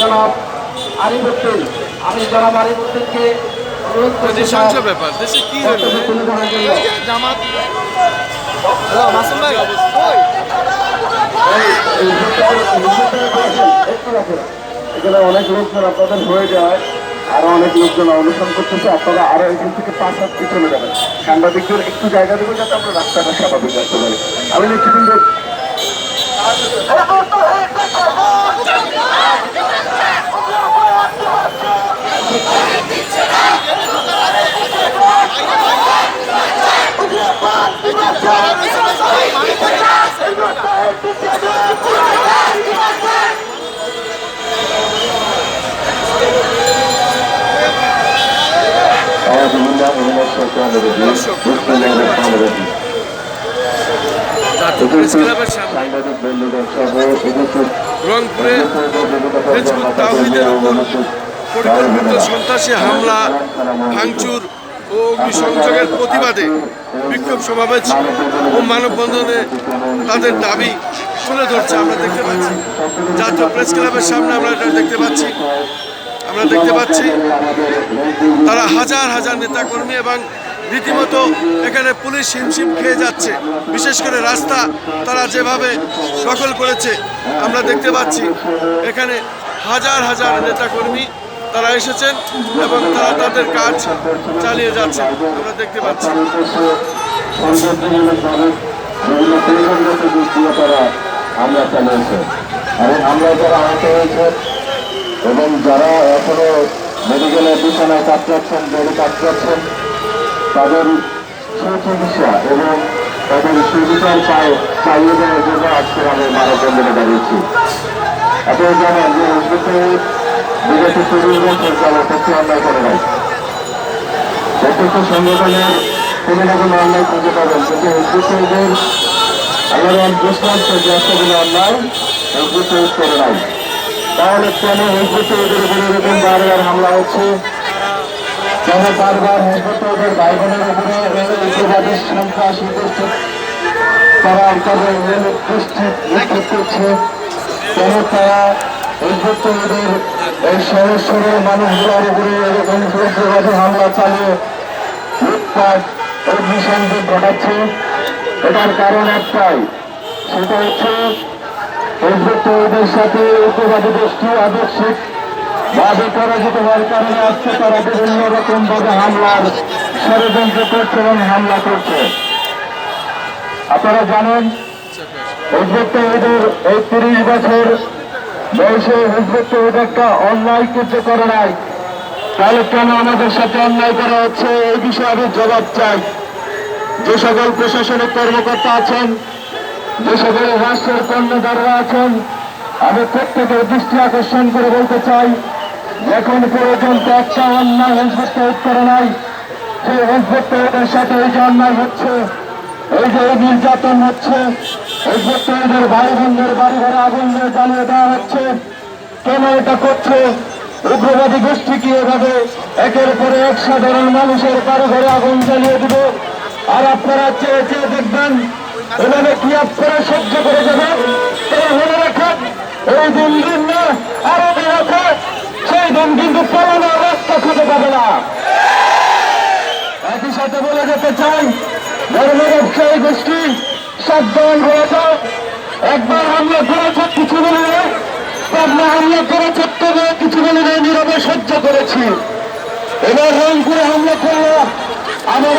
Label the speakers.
Speaker 1: জনাব আরিফুদ্দিন আমি জনাব আরিফুদ্দিনকে অনুরোধ করছি
Speaker 2: ব্যাপার দেশে কি হলো
Speaker 1: বক্তব্য তুলে ধরার জন্য
Speaker 2: জামাত
Speaker 1: এই ভোটটা- এই ভোটটা করেছেন, একটু রাখুন। এখানে অনেক লোকজন আপনাদের হয়ে যায় আরও অনেক লোকজন অনুসরণ করতেছে আপনারা আরও এখান থেকে পাঁচ হাত চলে যাবেন সাংবাদিকদের একটু জায়গা দেবো যাতে আমরা রাস্তাটা স্বাভাবিক রাখতে পারি আমি নেতৃবৃন্দ সাংবাদিক বন্ধুদের সহ
Speaker 2: রংপুরে হেজবুত তাওহিদের উপর পরিকল্পিত সন্ত্রাসী হামলা ভাঙচুর ও অগ্নিসংযোগের প্রতিবাদে বিক্ষোভ সমাবেশ ও মানববন্ধনে তাদের দাবি তুলে ধরছে, আমরা দেখতে পাচ্ছি। জাতীয় প্রেস ক্লাবের সামনে আমরা এটা দেখতে পাচ্ছি। আমরা দেখতে পাচ্ছি তারা হাজার হাজার নেতাকর্মী এবং রীতিমতো এখানে পুলিশ হিমশিম খেয়ে যাচ্ছে। বিশেষ করে রাস্তা তারা যেভাবে দখল করেছে, আমরা দেখতে পাচ্ছি। এখানে হাজার হাজার নেতাকর্মী তারা এসেছেন এবং তারা তাদের কাজ চালিয়ে যাচ্ছেন আমরা দেখতে পাচ্ছি।
Speaker 1: এবং যারা এখনও মেডিকেলের বিছানায় কাতরাচ্ছেন বেডে কাতরাচ্ছেন তাদের সুচিকিৎসা এবং তাদের সুবিচার পায় পাইয়ে দেওয়ার জন্য আজকে আমি মানববন্ধনে দাঁড়িয়েছি। আপনারা জানেন যে চল্লিশ বছর যারা তথ্য অন্যায় করে নাই। প্রত্যেক সংগঠনের কোনো না কোনো অন্যায় খুঁজে পাবেন কিন্তু হিন্দুত্বদের আল্লাহর দৃষ্টান্ত যে এতগুলো অন্যায় হিন্দুত্ব করে নাই। তাহলে কেন হিন্দুত্বদের উপরে এরকম বারবার হামলা হচ্ছে? কেন বারবার হিন্দুত্বদের ভাই বোনের উপরে উগ্রবাদী সন্ত্রাস উপস্থিত তারা তাদের নিক্ষেপ করছে? কেন তারা হিন্দুত্বদের এই সহজ সরল মানুষগুলোর উপরে এরকম উগ্রবাদী হামলা চালিয়ে লুটপাট অগ্নিসংযোগ ঘটাচ্ছে এটার কারণ একটাই সেটা হচ্ছে হিন্দুত্বদের সাথে উগ্রবাদী গোষ্ঠী আদর্শিক ভাবে পরাজিত হওয়ার কারণে তারা বিভিন্ন রকম ভাবে হামলার ষড়যন্ত্র করছে এবং হামলা করছে আপনারা জানেন তৌহিদের এই তিরিশ বছর একটা অন্যায় কিছু করে নাই। তাহলে কেন আমাদের সাথে অন্যায় করা হচ্ছে? এই বিষয়ে আমি জবাব চাই। যে সকল প্রশাসনিক কর্মকর্তা আছেন, যে সকল রাষ্ট্রের কর্ণধাররা আছেন, আমি প্রত্যেকের দৃষ্টি আকর্ষণ করে বলতে চাই, এখন পর্যন্ত একটা অন্যায় হিজবুত করে নাই। সেই হিজবুত সাথে এই যে অন্যায় হচ্ছে এই যে নির্যাতন হচ্ছে হিজবুত তৌহিদের ভাই বোনদের বাড়ি ঘরে আগুন দিয়ে জ্বালিয়ে দেওয়া হচ্ছে, কেন এটা করছে? উগ্রবাদী গোষ্ঠী কি এভাবে একের পরে এক সাধারণ মানুষের বাড়ি ঘরে আগুন জ্বালিয়ে দিবে? আর আপনারা চেয়ে চেয়ে দেখবেন, এভাবে কি আপনারা সহ্য করে যাবেন? তারা মনে রাখেন, এই দিন দিন না আরও আছে সেই দিন কিন্তু পালানোর রাস্তা খুঁজে পাবে না। একই সাথে বলে যেতে চাই ধর্ম ব্যবসায়ী গোষ্ঠী সাবধান যাও একবার হামলা করেছে, কিছু বলে নেই। পাবনা হামলা করেছে তবে কিছু বলে নীরবে সহ্য করেছি। এবার রংপুরে হামলা করল আমাদের